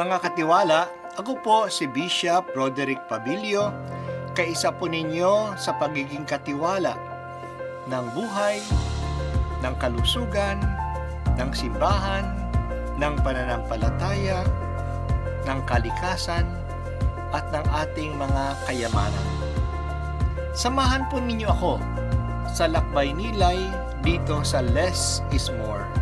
Mga katiwala, ako po si Bishop Roderick Pabilio, kaisa po ninyo sa pagiging katiwala ng buhay, ng kalusugan, ng simbahan, ng pananampalataya, ng kalikasan, at ng ating mga kayamanan. Samahan po ninyo ako sa Lakbay Nilay dito sa Less is More.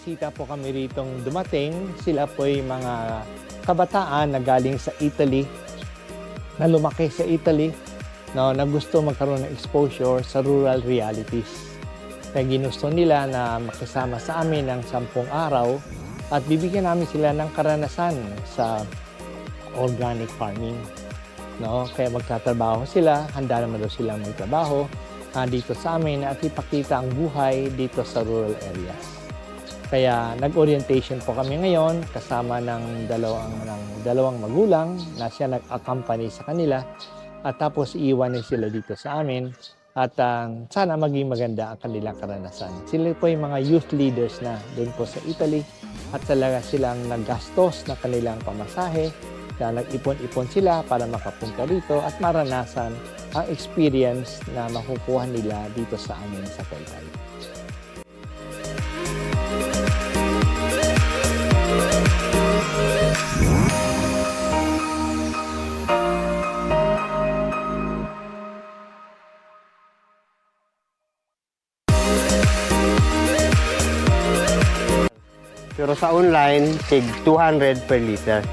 Bisita po kami ritong dumating. Sila po ay mga kabataan na galing sa Italy, na lumaki sa Italy, no, na gusto magkaroon ng exposure sa rural realities. Na ginusto nila na makisama sa amin ng sampung araw at bibigyan namin sila ng karanasan sa organic farming. No? Kaya magtatrabaho sila, handa naman daw silang magtrabaho ah, dito sa amin at ipakita ang buhay dito sa rural areas. Kaya nag-orientation po kami ngayon kasama ng dalawang, ng dalawang magulang na siya nag-accompany sa kanila at tapos iiwanin sila dito sa amin at ang sana maging maganda ang kanilang karanasan. Sila po yung mga youth leaders na doon po sa Italy at talaga silang naggastos ng kanilang pamasahe na nag-ipon-ipon sila para makapunta dito at maranasan ang experience na makukuha nila dito sa amin sa Taytay. Pero sa online, tig 200 per liter.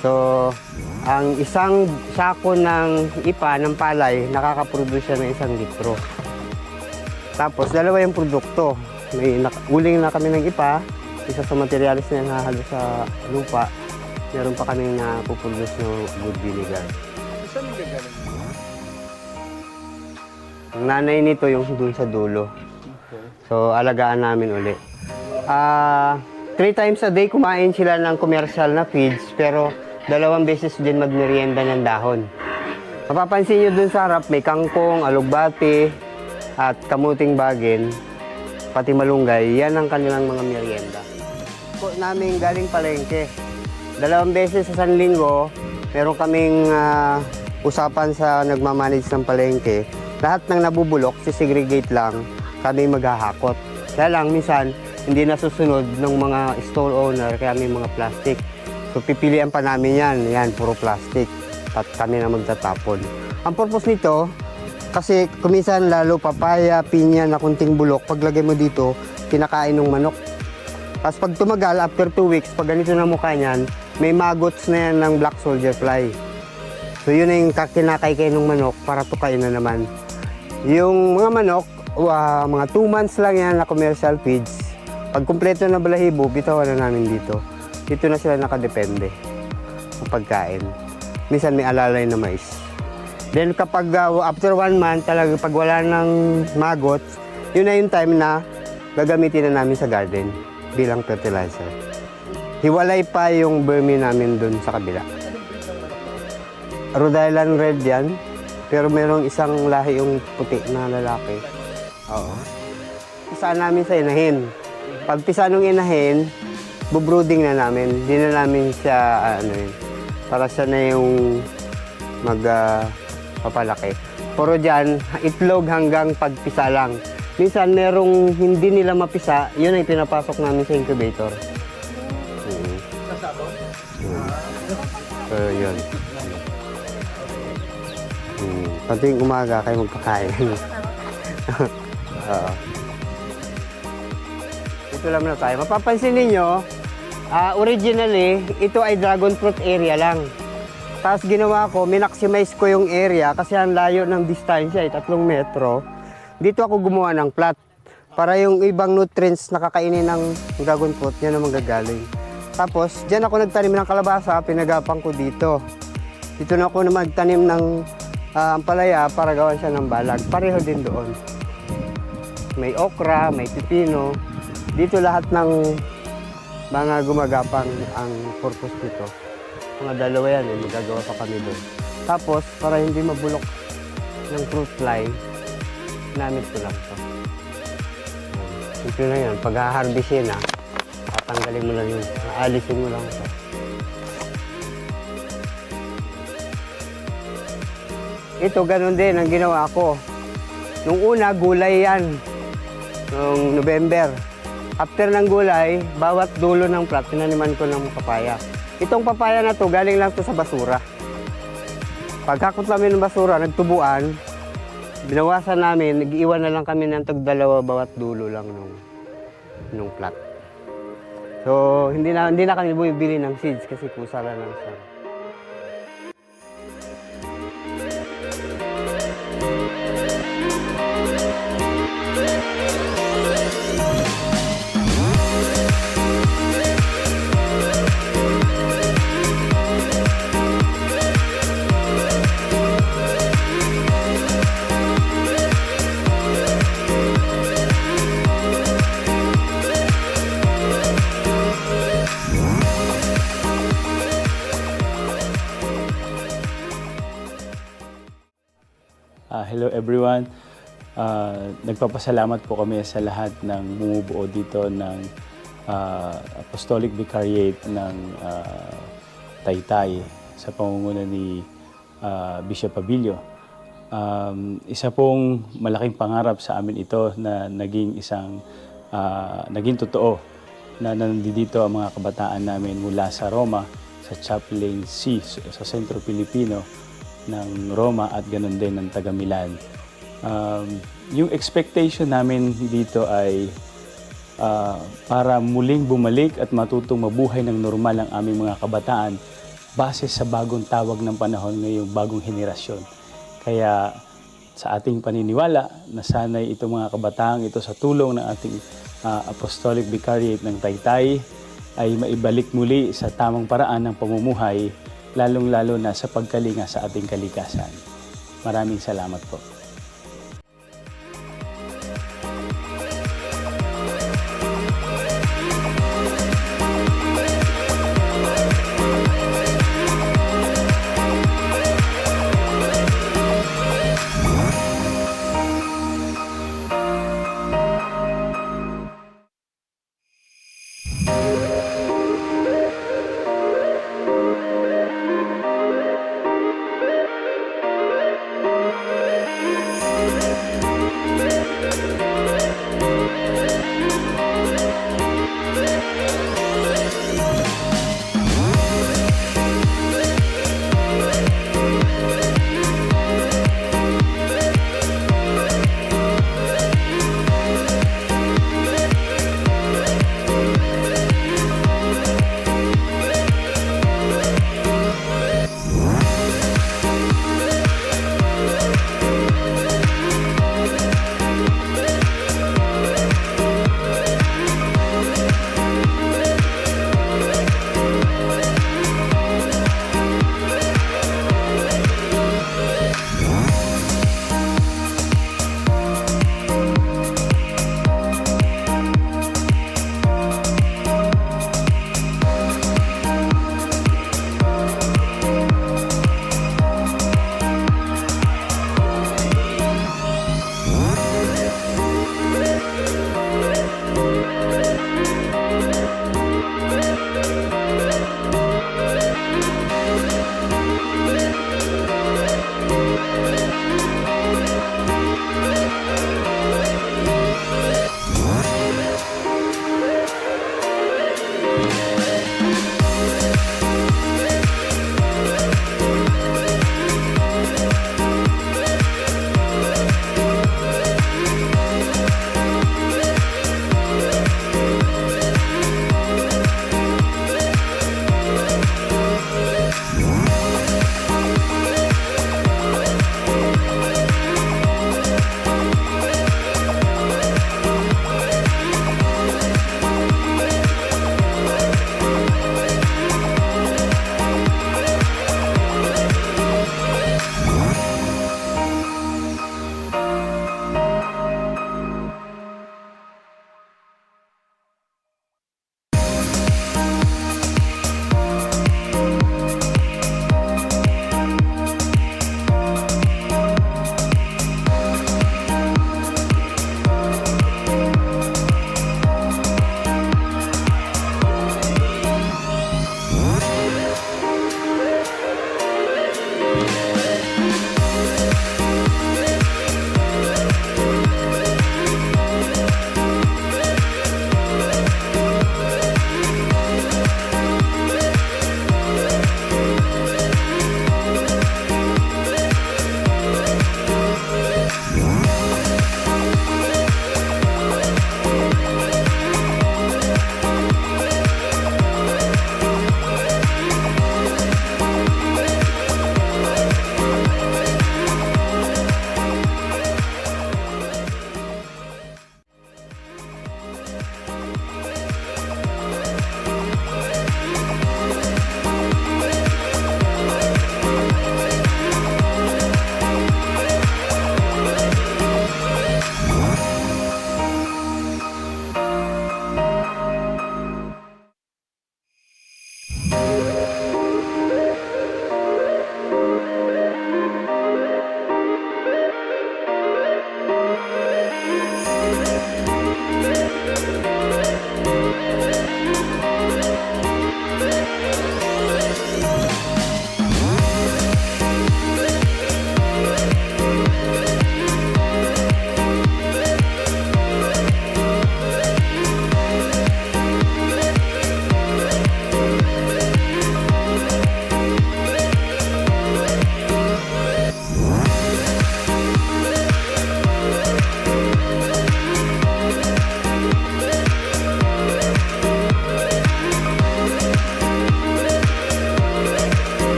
So, ang isang sako ng ipa ng palay, nakakaproduce siya ng isang litro. Tapos, dalawa yung produkto. May uling na kami ng ipa, isa sa materialis na nahalo sa lupa. Meron pa kami na puproduce ng good vinegar. Saan yung gagaling? Ang nanay nito yung dun sa dulo. So, alagaan namin uli. Ah, three times a day kumain sila ng commercial na feeds, pero dalawang beses din magmerienda ng dahon. Mapapansin nyo dun sa harap, may kangkong, alugbati, at kamuting bagin, pati malunggay. Yan ang kanilang mga merienda. Po namin galing palengke. Dalawang beses sa San Linggo, meron kaming ah, usapan sa nagmamanage ng palengke. Lahat ng nabubulok, sisegregate lang, kami maghahakot. Kaya lang, minsan, hindi nasusunod ng mga store owner, kaya may mga plastic. So, pipilian pa namin yan. Yan, puro plastic. At kami na magtatapon. Ang purpose nito, kasi kuminsan lalo papaya, pinya na kunting bulok, paglagay mo dito, kinakain ng manok. Tapos pag tumagal, after two weeks, pag ganito na mukha niyan, may maggots na yan ng black soldier fly. So yun na yung kinakaykay ng manok para tukayin na naman. Yung mga manok, uh, mga 2 months lang yan na commercial feeds. Pag kumpleto na balahibo, bitawan na namin dito. Dito na sila nakadepende sa pagkain. Minsan may alalay na mais. Then kapag uh, after one month, talaga pag wala ng maggots, yun na yung time na gagamitin na namin sa garden bilang fertilizer. Hiwalay pa yung vermi namin dun sa kabila. Rhode Island Red yan, pero merong isang lahi yung puti na lalaki. Oo. Pisaan namin sa inahin. Pag pisa nung inahin, bubrooding na namin. Hindi na namin siya, ano yun, para siya na yung mag ah, papalaki. Puro dyan, itlog hanggang pagpisa lang. Minsan merong hindi nila mapisa, yun ay pinapasok namin sa incubator. Mm. Mm. So, yun. Hmm. Pati umaga kayo magpakain. Oo. Lang na tayo. Mapapansin ninyo, ah, originally, ito ay dragon fruit area lang. Tapos ginawa ko, minaximize ko yung area kasi ang layo ng distansya ay tatlong metro. Dito ako gumawa ng plot para yung ibang nutrients na kakainin ng dragon fruit, yan ang magagaling. Tapos, diyan ako nagtanim ng kalabasa, pinagapang ko dito. Dito na ako na magtanim ng ah, ampalaya para gawan siya ng balag. Pareho din doon. May okra, may pipino. Dito lahat ng mga gumagapang ang purpose dito. Mga dalawa yan, eh, magagawa pa kami doon. Tapos, para hindi mabulok ng fruit fly, namit ko lang ito. Simple na yan. Pag haharbisin na, tatanggalin mo lang yun. Aalisin mo lang ito. Ito, ganun din ang ginawa ko. Nung una, gulay yan. Nung November. After ng gulay, bawat dulo ng plat, tinaniman ko ng papaya. Itong papaya na to, galing lang to sa basura. Pagkakot namin ng basura, nagtubuan, binawasan namin, nag-iwan na lang kami ng tagdalawa bawat dulo lang nung, nung plat. So, hindi na, hindi na kami bumibili ng seeds kasi kusala lang siya. Ah, hello everyone. Ah, nagpapasalamat po kami sa lahat ng bumubuo dito ng ah, Apostolic Vicariate ng ah, Taytay sa pangunguna ni ah, Bishop Abilio. Um, isa pong malaking pangarap sa amin ito na naging isang ah, naging totoo na nandito ang mga kabataan namin mula sa Roma, sa Chaplain C, sa Centro Filipino, ng Roma at ganun din ng taga Milan. Um, yung expectation namin dito ay ah, para muling bumalik at matutong mabuhay ng normal ang aming mga kabataan base sa bagong tawag ng panahon ngayong bagong henerasyon. Kaya sa ating paniniwala na sanay itong mga kabataang ito sa tulong ng ating ah, Apostolic Vicariate ng Taytay ay maibalik muli sa tamang paraan ng pamumuhay lalong-lalo na sa pagkalinga sa ating kalikasan. Maraming salamat po.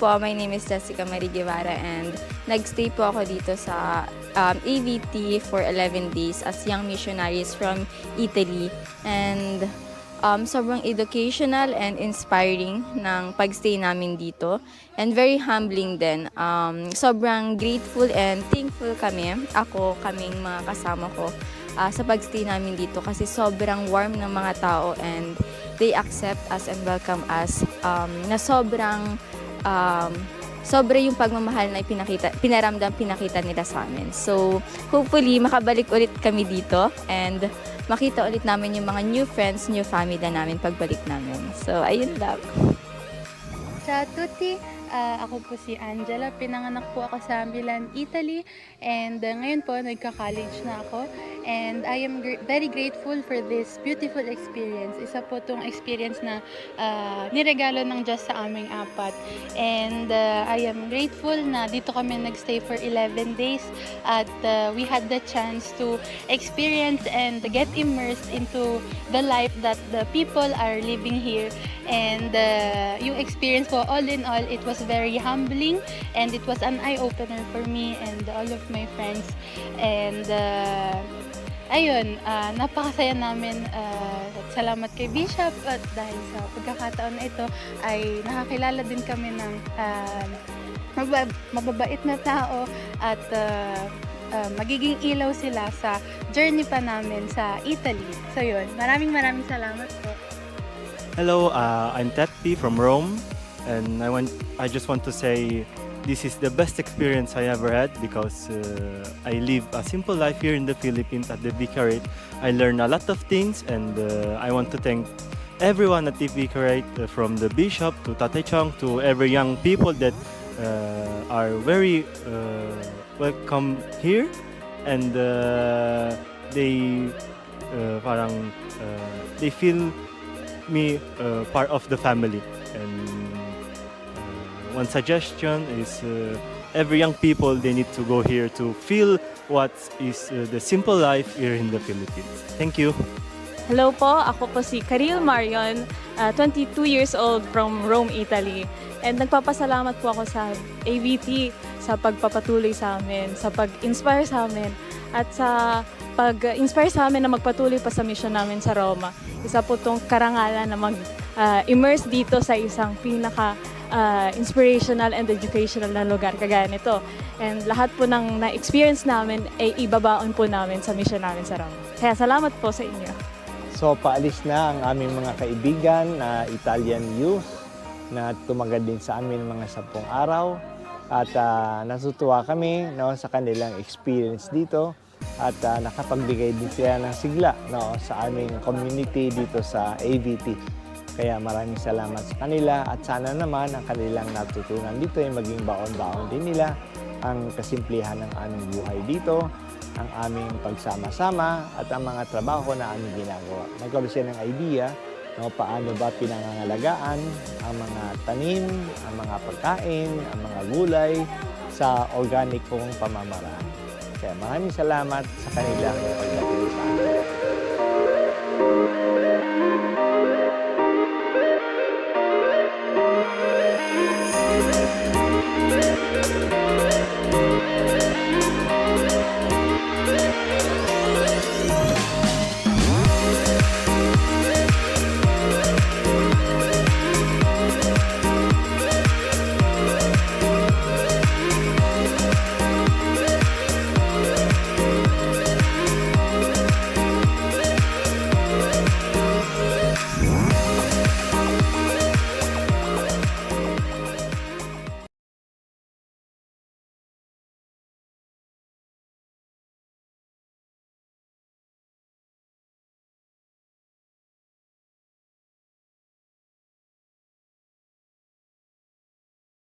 Po, my name is Jessica Marie Guevara and nagstay po ako dito sa um, AVT for 11 days as young missionaries from Italy. And um, sobrang educational and inspiring ng pagstay namin dito. And very humbling din. Um, sobrang grateful and thankful kami, ako, kaming mga kasama ko, ah, sa pagstay namin dito kasi sobrang warm ng mga tao and they accept us and welcome us um, na sobrang um, sobre yung pagmamahal na ipinakita, pinaramdam, pinakita nila sa amin. So, hopefully, makabalik ulit kami dito and makita ulit namin yung mga new friends, new family na namin pagbalik namin. So, ayun lang. Ciao tutti, Ah, ako po si Angela. Pinanganak po ako sa Milan, Italy. And ah, ngayon po, nagka-college na ako. And I am gr- very grateful for this beautiful experience. Isa po itong experience na ah, niregalo ng Diyos sa aming apat. And ah, I am grateful na dito kami nagstay for 11 days. At ah, we had the chance to experience and get immersed into the life that the people are living here. And uh, yung experience ko, all in all, it was very humbling and it was an eye-opener for me and all of my friends. And uh, ayun, uh, napakasaya namin. Uh, at salamat kay Bishop at dahil sa pagkakataon na ito ay nakakilala din kami ng uh, mabab- mababait na tao at uh, uh, magiging ilaw sila sa journey pa namin sa Italy. So yun, maraming maraming salamat po. Hello, uh, I'm Ted from Rome, and I want I just want to say this is the best experience I ever had because uh, I live a simple life here in the Philippines at the Vicariate. I learn a lot of things, and uh, I want to thank everyone at the Vicariate, uh, from the bishop to Tatay Chong to every young people that uh, are very uh, welcome here, and uh, they parang they feel me part of the family. And one suggestion is uh, every young people they need to go here to feel what is uh, the simple life here in the Philippines. Thank you. Hello po, ako po si Karil Marion, uh, 22 years old from Rome, Italy. And nagpapasalamat po ako sa AVT sa pagpapatuloy sa amin, sa pag-inspire sa amin, at sa pag-inspire sa amin na magpatuloy pa sa mission namin sa Roma. Isa po itong karangalan na mag-immerse dito sa isang pinaka uh, inspirational and educational na lugar kagaya nito. And lahat po ng na-experience namin ay ibabaon po namin sa mission namin sa Roma. Kaya salamat po sa inyo. So paalis na ang aming mga kaibigan na Italian youth na tumagad din sa amin mga sampung araw at ah, natutuwa kami no, sa kanilang experience dito at ah, nakapagbigay din sila ng sigla no, sa aming community dito sa AVT. Kaya maraming salamat sa kanila at sana naman ang kanilang natutunan dito ay maging baon-baon din nila ang kasimplihan ng aming buhay dito ang aming pagsama-sama at ang mga trabaho na aming ginagawa. Nagkaroon siya ng idea no, paano ba pinangangalagaan ang mga tanim, ang mga pagkain, ang mga gulay sa organikong pamamaraan. Kaya maraming salamat sa kanilang pagdating.